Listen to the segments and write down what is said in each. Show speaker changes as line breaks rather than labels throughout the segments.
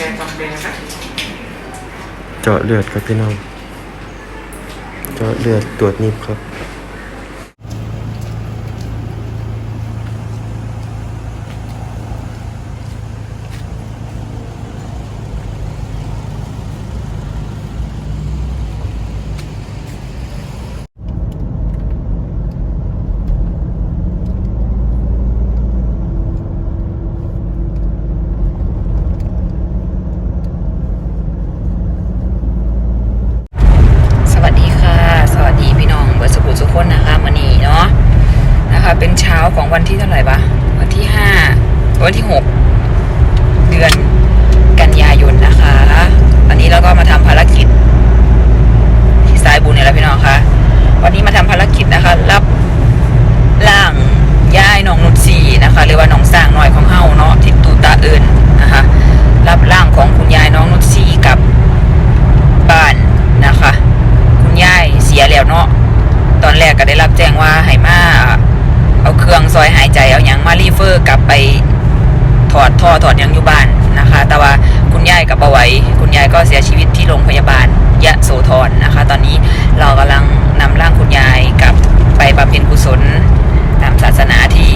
แปรกาแฟค่ะ
เจาะเลือดครับพี่น้อง เจาะเลือดตรวจนิบครับ
สวัสดีค่ะ สวัสดีพี่น้องเบิร์ดสกุลสุกคนนะคะวันนี้เนาะนะคะ เป็นเช้า ของวันที่เท่าไหร่ปะวันที่ห้าวันที่หกเดือนกันยายนนะคะวันนี้เราก็มาทำภารกิจที่สายบุญเนี่ยแหละพี่น้องคะวันนี้มาทำภารกิจนะคะ รับร่างย่ายน้องนุชสีนะคะ หรือว่าน้องสร้างน้อยของเฮาเนาะทิศตูตาเอิญนะคะ รับร่างของคุณยายน้องนุชสีกับบ้านนะคะ คุณยายเสียแล้วเนาะตอนแรกก็ได้รับแจ้งว่าให้มา เอาเครื่องซอยหายใจเอาหยังมารีเฟอร์กลับไปถอดท่อถอดยังอยู่บ้านนะคะ แต่ว่าคุณยายกับเอาไว้คุณยายก็เสียชีวิตที่โรงพยาบาลยะโสธรนะคะ ตอนนี้เรากำลังนำร่างคุณยายกลับไปบำเพ็ญกุศลตามศาสนาที่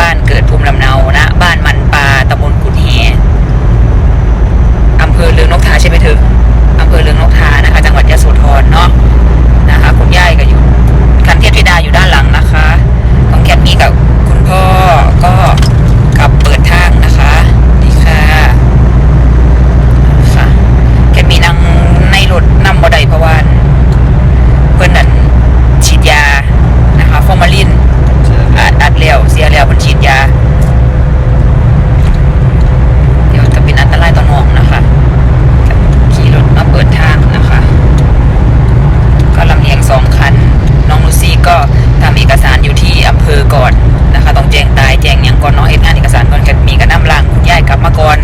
บ้านเกิดภูมิลำเนานะ บ้านมันปลาตำบลกุดแหอำเภอเลืองนกทาใช่ไหมเธออำเภอเลืองนกทานะคะ จังหวัดยะโสธรเนาะนะคะ คุณยายก็อยู่คันเทพธิดาอยู่ด้านหลังนะคะ แคทมีกับคุณพ่อก็ขับเปิดทางนะคะดีค่ะค่ะแคทมีนั่งในรถนำบ่ได้เพราะว่าเพื่อนนั่นฉีดยานะคะฟอร์มาลินอัดอัดแล้วเสียแล้วเพิ่นฉีดยา เดี๋ยวจะเป็นอันตรายต่อน้องนะคะขี่รถมาเปิดทางนะคะ ก็ลำเลียงสองคัน น้องลูซี่ก็ทำเอกสารอยู่ที่อำเภอก่อนนะคะ ต้องแจ้งตายแจ้งหยังก่อนเน้องเอกงานเอกสารก่อนกันมีกระน้ำลังคุณยายกลับมาก่อน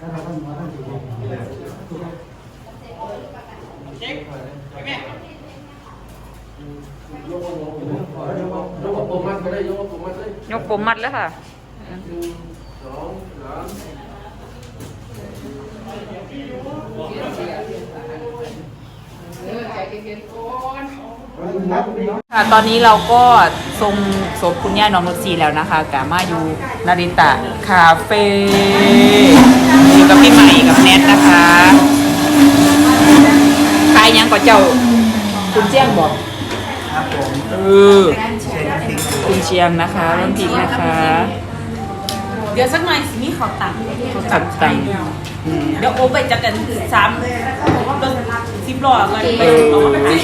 ยกปมมัดก็ได้ยกปมมัดเลย
ยกผมมัดแล้วค่ะ
สองสาม
ค่ะตอนนี้เราก็ทรงศพคุณย่าน้องนุชซีแล้วนะคะกามาอยู่นาริตะคาเฟ่อยู่กับพี่ใหม่กับแนทนะคะขายหยังก่อนเจ้าคุณเจียงบอก
ครับผม
เออคุณเชียงนะคะร่วมทีมนะคะ
เดี๋ยวสักหน่อยสิมีขอตังค์
เขาตัดตังค์อืม
เดี๋ยวโอไปจัดกันสามรถสิบล้อกันไปเอามาไปขาย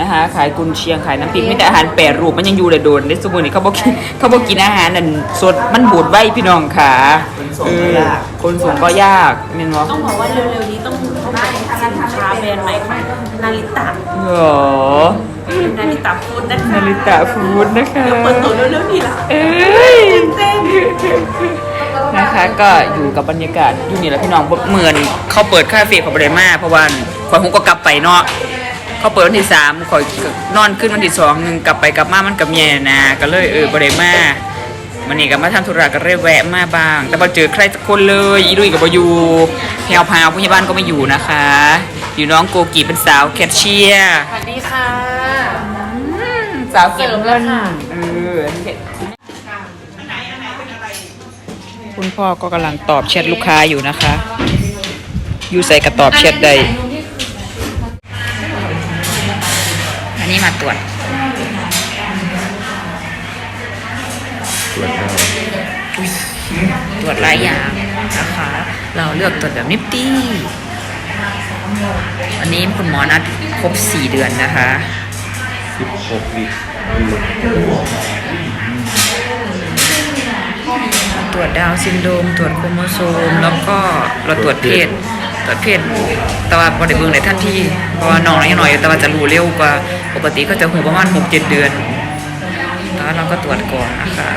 นะคะขายกุนเชียงขายน้ำพริกมีแต่อาหารแปรรูปมันยังอยู่เลยโดนในสมุนนี่เขาบอกกินเขาบอกกินอาหารนั่นสดมันบูดไว้พี่น้องค่ะเออคนส่งก็ยากเมนบอ
ต้องบอกว่าเร็วๆนี้ต้องเข้าไปสินค้าแบรนด์ใหม่ของนาริตะ
เหรอ
นาริตะฟู้ดนะคะ
นาริตะฟู้ดนะคะ
เปิดตัวเร็วๆนี่ล่ะ
เอ้ย
เต้น
นะนะคะก็อยู่กับบรรยากาศอยู่นี่แหละพี่น้องบ่เหมือนเขาเปิดคาเฟ่ของบริมาเพราะว่าคอยผมก็กลับไปเนาะ เขาเปิดวันที่สามคอยก็นอนขึ้นวันที่สองหนึ่งกลับไปกลับมามันกับแย่นะก็เลยเออบริมามันนี่ก็มาทำธุระก็เลยแวะมาบ้าง แต่พอเจอใครสักคนเลยอีดุยกับบอยู่แพรวพราวผู้ใหญ่บ้านก็ไม่อยู่นะคะ อยู่น้องโกกีเป็นสาวแคชเชียร์
สวัสดีค่ะ
สาวเก็บเงิน
เสิร์ฟแล้วค่ะ
เอออันนี้เด็กคุณพ่อก็กำลังตอบแชทลูกค้าอยู่นะคะ อยู่ใส่กระตอบแชทได้ นนี้มาตรวจ
ตรวจเอา
ตรวจหลายอย่างนะคะ เราเลือกตรวจแบบนิฟตี้วันนี้คุณหมอนัดครบ4เดือนนะคะ
สิบหกวิ
ตรวจดาวน์ซินโดรมตรวจโครโมโซม แล้วก็เราตรวจเพศ ตรวจเพศแต่ว่าบริเวณในท่านที่เพราะว่าน้องยังน้อยอยู่แต่ว่าจะรู้เร็วกว่าปกติก็จะหูประมาณ6 7เดือนแต่ว่าเราก็ตรวจก่อนนะคะ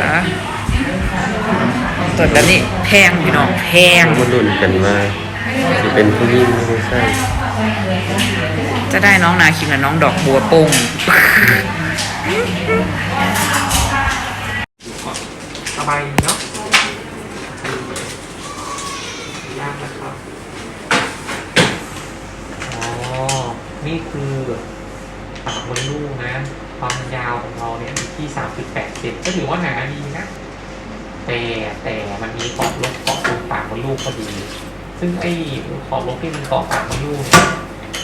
ตรวจแบบนี้แพงพี่น้องแพง
มาลุ้นกันว่าจะเป็นผู้หญิงหรือผู้ชาย
จะได้น้องนาคิมและน้องดอกบัวโป่ง
สบายดีเนาะยากนะครับ อ๋อ นี่คือปากมดลูกนะ ความยาวของเราเนี่ยอยู่ที่ 3.8เซนก็ถือว่าหนาดีนะ แต่แต่มันมีขอบลบเกาะตรงปากมดลูกพอดี ซึ่งไอ้ขอบลบที่มันเกาะปากมดลูกเนี่ย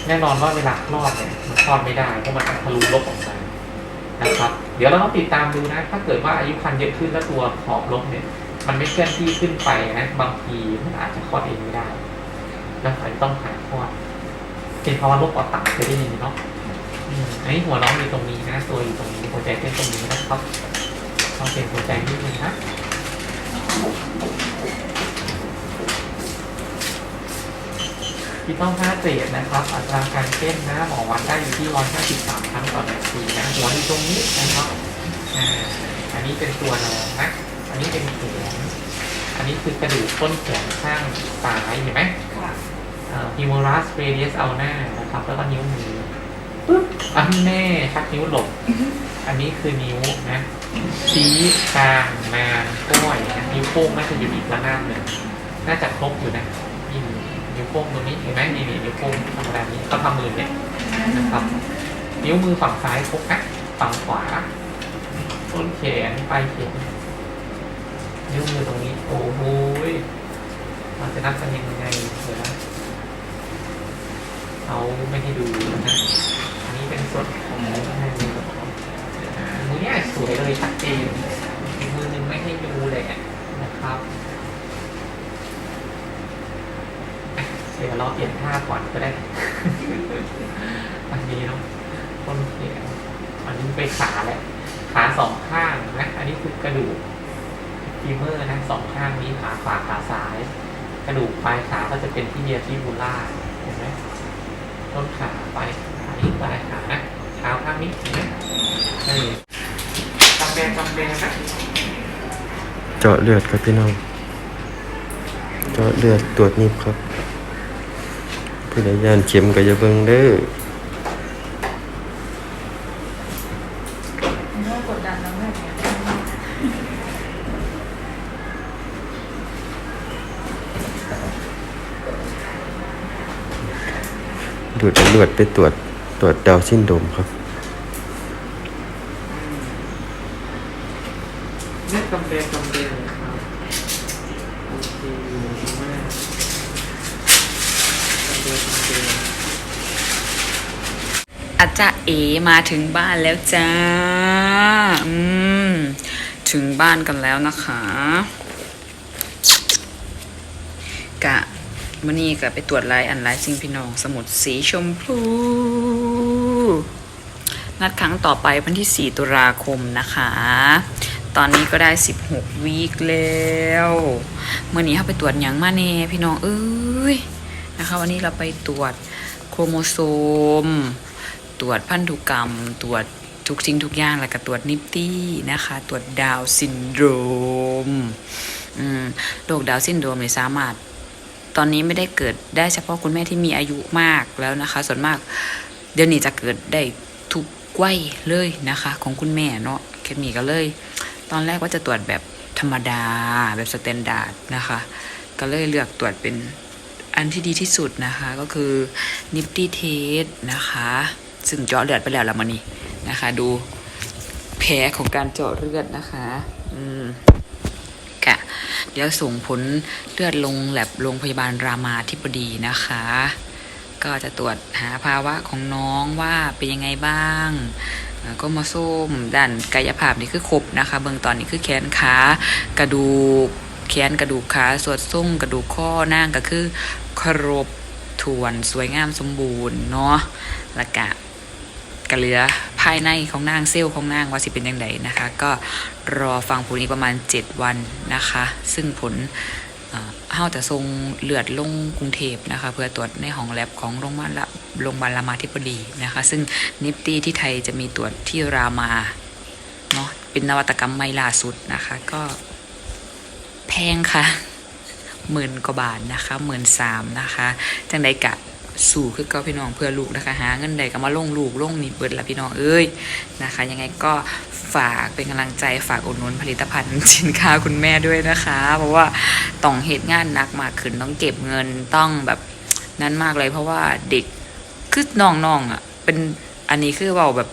แน่นอนว่าเวลาคลอดเนี่ยมันคลอดไม่ได้เพราะมันทะลุลบออกมานะครับ เดี๋ยวเราต้องติดตามดูนะ ถ้าเกิดว่าอายุคันเยอะขึ้นแล้วตัวขอบลบเนี่ย มันไม่เคลื่อนที่ขึ้นไปนะ บางทีมันอาจจะคลอดเองไม่ได้แล้วอาจจะต้องหาคลอด เป็นภาวะโรคปอดตับเคยได้ยินไหมเนาะอันนี้หัวน้องอยู่ตรงนี้นะ ตัวอยู่ตรงนี้หัวใจเต้นตรงนี้นะครับต้องเป็นหัวใจนิดนึงนะที่ต้องห้าเศษนะครับ อัตราการเต้นนะ หมอวัดได้อยู่ที่153ครั้งต่อนาทีนะหัวอยู่ตรงนี้นะครับอ่าอันนี้เป็นตัวน้องนะอันนี้เป็นแขนอันนี้คือกระดูกต้นแขนข้างซ้ายเห็นไหม
ค่ะ
ฮิโมรัสเรเดียสเอาหน้านะครับ แล้วก็นิ้วมือปึ๊บอันแน่ชักนิ้วหลบ อันนี้คือนิ้วนะชี้กลางนางก้อยนะนิ้วโป้งน่าจะอยู่อีกระนาบหนึ่งน่าจะครบอยู่นะนี่นิ้วโป้งตรงนี้เห็นไหมนี่นี่นิ้วโป้งธรรมดานี้ก็ทำมือเนี่ยนะครับ นิ้วมือฝั่งซ้ายครบนะฝั่งขวาต้นแขนปลายแขนนิ้วมือตรงนี้ โอ้โหยมันจะนับกันยังไงเดี๋ยวนะ เขาไม่ให้ดูนะอันนี้เป็นส่วนของมือให้มือของเดี๋ยวนะมือเนี่ยสวยเลยชัดเจนอีกมือหนึ่งไม่ให้ดูเลยนะครับเดี๋ยวเราเปลี่ยนท่าก่อนก็ได้ อันนี้เนาะต้นแขนอันนี้ไปขาแหละขาสองข้างนะ อันนี้คือกระดูกฟีเมอร์นะสองข้างนี้ขาขวาขาซ้าย กระดูกปลายขาก็จะเป็นที่เดียที่บูล่า ต้นขาไปลายขาอีกปลายขานะเท้าข้างนี้นี่จำแบนจำแบงนะ
เจาะเลือดครับพี่น้อง เจาะเลือดตรวจนิบครับผู้ใดยานเข็มก็อย่าเบิ่งเด้อ
กดดันแล้วแม่
ดูดเอาเลือดไปตรวจตรวจดาวน์ซินโดมครับ
เนี่ยจำแบนจำแบนนะครับโอเคดีมากจำแบนจำแบน
อาจารย์เอมาถึงบ้านแล้วจ้า อืม ถึงบ้านกันแล้วนะคะ กะ มื่อนี้ก็ไปตรวจลายอันลายสิ่งพี่น้อง สมุดสีชมพู นัดครั้งต่อไปวันที่ 4 ตุลาคมนะคะ ตอนนี้ก็ได้ 16 วีคแล้วเมื่อนี้เราไปตรวจหยังมาเน่พี่น้องเอ้ยนะคะ วันนี้เราไปตรวจโครโมโซม ตรวจพันธุกรรม ตรวจทุกสิ่งทุกอย่างแล้วก็ตรวจนิปตี้นะคะ ตรวจดาวซินโดรมโรคดาวซินโดรมเนี่ยสามารถ ตอนนี้ไม่ได้เกิดได้เฉพาะคุณแม่ที่มีอายุมากแล้วนะคะ ส่วนมากเดี๋ยวนี้จะเกิดได้ทุกวัยเลยนะคะ ของคุณแม่เนาะเคมีก็เลย ตอนแรกว่าจะตรวจแบบธรรมดาแบบสแตนดาร์ดนะคะ ก็เลยเลือกตรวจเป็นอันที่ดีที่สุดนะคะ ก็คือนิฟตี้เทสนะคะ ซึ่งเจาะเลือดไปแล้วละมันนี่นะคะ ดูแผลของการเจาะเลือดนะคะ อืม เดี๋ยวส่งผลเลือดลงแลบโรงพยาบาลรามาธิบดีนะคะ ก็จะตรวจหาภาวะของน้องว่าเป็นยังไงบ้างก็มาส้มด้านกายภาพนี่คือครบนะคะ เบื้องตอนนี้คือแขนขากระดูกแขนกระดูกขาสวดส่งกระดูกข้อนั่งก็คือครบถ้วนสวยงามสมบูรณ์เนาะล้วก็กระเหลือายในของนางเซลล์ของนางว่าสิเป็นยังไงนะคะ ก็รอฟังผลอีกประมาณ 7 วันนะคะ ซึ่งผลเฮาจะส่งเลือดลงกรุงเทพนะคะ เพื่อตรวจในห้องแลบของโรงพยาบาลโรงพยาบาลรามาธิบดีนะคะ ซึ่งนิฟตี้ที่ไทยจะมีตรวจที่รามาเนาะเป็นนวัตกรรมใหม่ล่าสุดนะคะ ก็แพงค่ะหมื่นกว่าบาทนะคะหมื่นสามนะคะ จังใดกะ สู่คือเก็พี่น้องเพื่อลูกนะคะหาเงินใดก็มาลงลูกลงนี่เบิดละพี่น้องเอ้ยนะคะ ยังไงก็ฝากเป็นกำลังใจฝากอุดหนุนผลิตภัณฑ์สินค้าคุณแม่ด้วยนะคะ เพราะว่าต้องเหตุงานหนักมากขึ้นต้องเก็บเงินต้องแบบนั้นมากเลย เพราะว่าเด็กคือน้องๆอะเป็นอันนี้คือว่าแบบ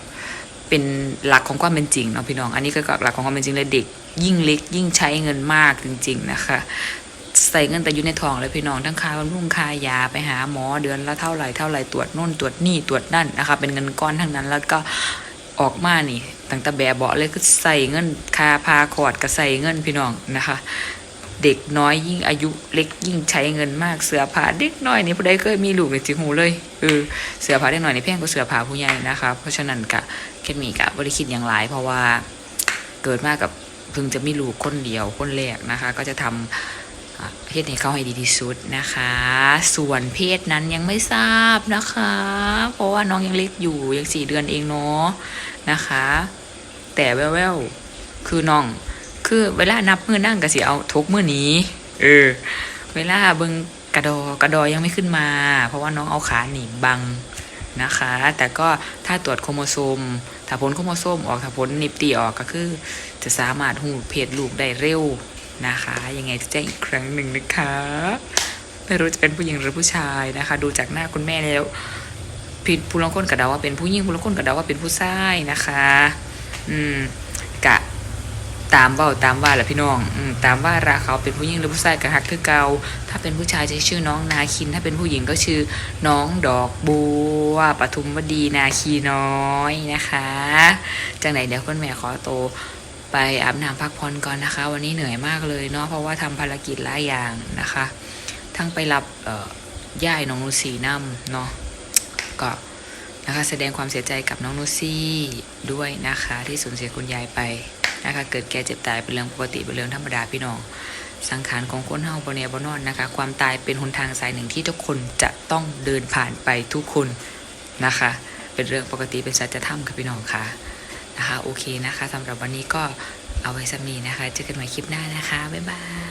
เป็นหลักของความเป็นจริงเนาะพี่น้อง อันนี้คือหลักของความเป็นจริงเลยเด็กยิ่งเล็กยิ่งใช้เงินมากจริง ๆ นะคะ ใส่เงินแต่อยู่ในท้องเลยพี่น้องทั้งค่าบำรุงค่ายาไปหาหมอเดือนละเท่าไหร่เท่าไหร่ตรวจน่นตรวจนี่ตรวจนั่นนะคะเป็นเงินก้อนทั้งนั้นแล้วก็ออกมานี่ตั้งแต่แบบเบาะเลยคือใส่เงินคาพาคอร์ดก็ใส่เงินพี่น้องนะคะ เด็กน้อยยิ่งอายุเล็กยิ่งใช้เงินมากเสื้อผ้าเด็กน้อยนี่ผู้ใดเคยมีลูกในจิหูเลยเออเสื้อผ้าเด็กน้อยนี่แพงกว่าเสื้อผ้าผู้ใหญ่นะคะเพราะฉะนั้นกะแค่มีกะบริคิดอย่างไรเพราะว่าเกิดมากับเพิ่งจะมีลูกคนเดียวคนแรกนะคะ ก็จะทำอะ เพศให้เข้าให้ดีที่สุดนะคะ ส่วนเพศนั้นยังไม่ทราบนะคะ เพราะว่าน้องยังเล็กอยู่ยังสี่เดือนเองเนาะนะคะ แต่แววๆคือน้อง คือเวลานับมือนั่งก็สิเอาทกมือนี้เออเวลาเบิงกระดอกระดอยังไม่ขึ้นมา เพราะว่าน้องเอาขาหนีบบังนะคะ แต่ก็ถ้าตรวจโครโมโซมถ้าผลโครโมโซมออกถ้าผลนิปตีออกก็คือ จะสามารถหูเพศลูกได้เร็ว นะคะ ยังไงจะแจ้งอีกครั้งหนึ่งนะคะ ไม่รู้จะเป็นผู้หญิงหรือผู้ชายนะคะ ดูจากหน้าคุณแม่แล้วผิดผู้ลางคนกระดาว่าเป็นผู้หญิงผู้ลางคนกระดาว่าเป็นผู้ชายนะคะ อืมกะตามเบ้าตามว่าแหละพี่น้องอมตามว่าราเขาเป็นผู้หญิงหรือผู้ชายกระหักคือเกาถ้าเป็นผู้ชายจะชื่อน้องนาคิน ถ้าเป็นผู้หญิงก็ชื่อน้องดอกบัวปทุมวดีนาคีน้อยนะคะ จังไหนเดี๋ยวคุณแม่ขอโตว ไปอาบน้ำพักผ่อนก่อนนะคะ วันนี้เหนื่อยมากเลยเนาะเพราะว่าทำภารกิจหลายอย่างนะคะ ทั้งไปรับย่ายน้องนูสีน้ำเนาะก็นะคะแสดงความเสียใจกับน้องนูซี่ด้วยนะคะ ที่สูญเสียคุณยายไปนะคะ เกิดแก่เจ็บตายเป็นเรื่องปกติเป็นเรื่องธรรมดาพี่น้องสังขารของคนเฮาบนเนบนอนนะคะ ความตายเป็นหนทางสายหนึ่งที่ทุกคนจะต้องเดินผ่านไปทุกคนนะคะ เป็นเรื่องปกติเป็นสัจธรรมค่ะพี่น้องค่ะ นะคะโอเคนะคะสำหรับวันนี้ก็เอาไว้สำนีนะคะเจอกันใหม่คลิปหน้านะคะบ๊ายบาย